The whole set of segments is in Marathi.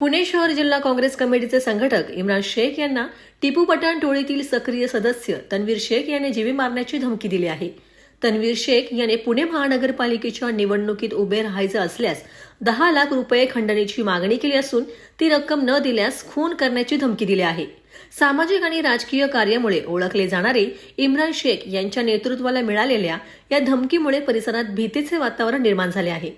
पुणे शहर जिल्हा काँग्रेस कमिटीचे संघटक इम्रान शेख यांना टिपू पठाण टोळीतील सक्रिय सदस्य तन्वीर शेख याने जीवे मारण्याची धमकी दिली आहे. तन्वीर शेख याने पुणे महानगरपालिकेच्या निवडणुकीत उभे राहायचं असल्यास दहा लाख रुपये खंडणीची मागणी केली असून ती रक्कम न दिल्यास खून करण्याची धमकी दिली आहे. सामाजिक आणि राजकीय कार्यामुळे ओळखले जाणारे इम्रान शेख यांच्या नेतृत्वाला मिळालेल्या या धमकीमुळे परिसरात भीतीचे वातावरण निर्माण झाले आहे.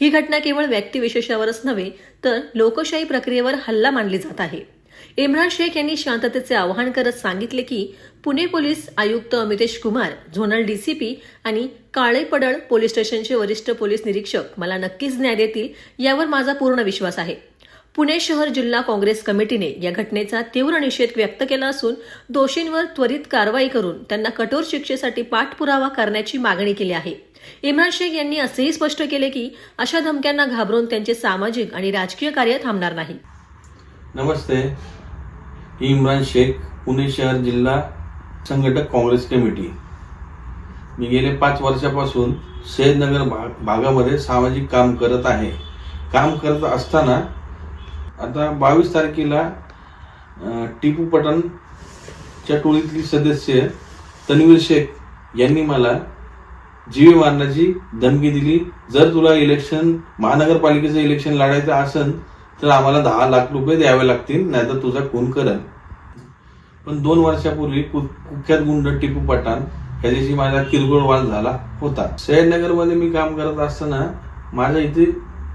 ही घटना केवळ व्यक्तिविशेषावरच नव्हे तर लोकशाही प्रक्रियेवर हल्ला मानली जात आहे. इम्रान शेख यांनी शांततेचे आवाहन करत सांगितले की पुणे पोलीस आयुक्त अमितेश कुमार झोनल डीसीपी आणि काळे पडळ पोलीस स्टेशनचे वरिष्ठ पोलीस निरीक्षक मला नक्कीच न्याय देतील यावर माझा पूर्ण विश्वास आहे. पुणे शहर जिल्हा काँग्रेस कमिटीने या घटनेचा तीव्र निषेध व्यक्त केला असून दोषींवर त्वरित कारवाई करून त्यांना कठोर शिक्षेसाठी पाठपुरावा करण्याची मागणी केली आहे. इम्रान शेख यांनी असेही स्पष्ट केले की अशा धमक्यांना घाबरून त्यांचे सामाजिक आणि राजकीय कार्य थांबणार नाही. नमस्ते. इम्रान शेख पुणे शहर जिल्हा संघटक काँग्रेस कमिटी. मी गेले पाच वर्षापासून शहीदनगर भाग भागामध्ये सामाजिक काम करत आहे. काम करत असताना आता बावीस तारखेला टिपू पठाणच्या टोळीतली सदस्य तन्वीर शेख यांनी मला जीवे मारण्याची धमकी दिली. जर तुला इलेक्शन महानगरपालिकेचं इलेक्शन लढायचं असेल तर आम्हाला दहा लाख रुपये द्यावे लागतील नाहीतर तुझा खून करेल. पण दोन वर्षापूर्वी कुख्यात गुंड टिपू पठाण ह्याच्याशी माझा किरकोळ वाद झाला होता. शहरनगरमध्ये मी काम करत असताना माझ्या इथे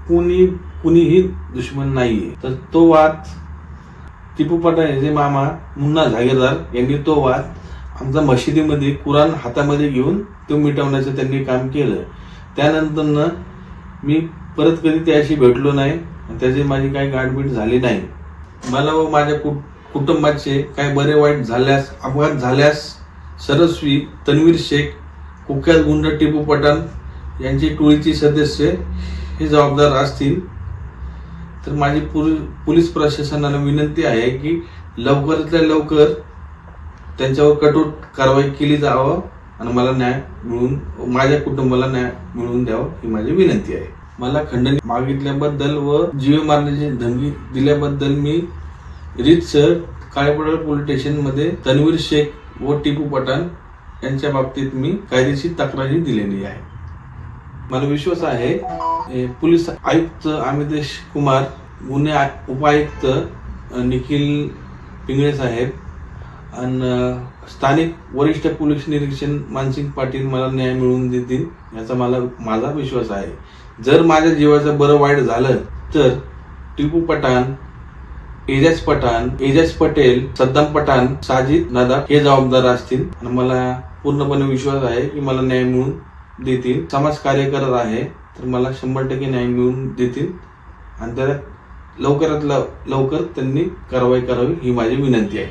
कुणी कुणीही दुश्मन नाहीये. तर तो वाद टिपू पठाण याचे मामा मुन्ना जागीरदार यांनी तो वाद आमचा मशिदीमध्ये कुराण हातामध्ये घेऊन तो मिटवण्याचं त्यांनी काम केलं. त्यानंतर मी परत कधी त्याशी भेटलो नाही आणि त्याची माझी काही गाठबीट झाली नाही. मला व माझ्या कुट कुटुंबाचे काही बरे वाईट झाल्यास अपघात झाल्यास सरस्वी तन्वीर शेख कुख्यात गुंड टिपू पठाण यांची टोळीची सदस्य हे जबाबदार असतील. तर माझी पुल- पोलीस प्रशासनाला विनंती आहे की लवकरातल्या लवकर त्यांच्यावर कठोर कारवाई केली जावं आणि मला न्याय मिळून माझ्या कुटुंबाला न्याय मिळवून द्यावं ही माझी विनंती आहे. मला खंडणी मागितल्याबद्दल व जीव मारण्याची धमकी दिल्याबद्दल मी रीतसर काळेपडळ पोलीस स्टेशनमध्ये तन्वीर शेख व टिपू पठाण यांच्या बाबतीत मी कायदेशीर तक्रारी दिलेली आहे. मला विश्वास आहे पोलीस आयुक्त अमितेश कुमार गुन्हे उपायुक्त निखिल पिंगळे साहेब आणि स्थानिक वरिष्ठ पोलीस निरीक्षण मानसिंग पाटील मला न्याय मिळवून देतील याचा मला माझा विश्वास आहे. जर माझ्या जीवाचं बरं वाईट झालं तर टिपू पठाण एजाज पठाण एजाज पटेल सद्दाम पठाण साजिद नादा हे जबाबदार असतील. आणि मला पूर्णपणे विश्वास आहे की मला न्याय मिळून देतील. समाज कार्य करत आहे तर मला शंभर टक्के न्याय मिळून देतील. आणि त्या लवकरात लव- लवकर त्यांनी कारवाई करावी ही माझी विनंती आहे.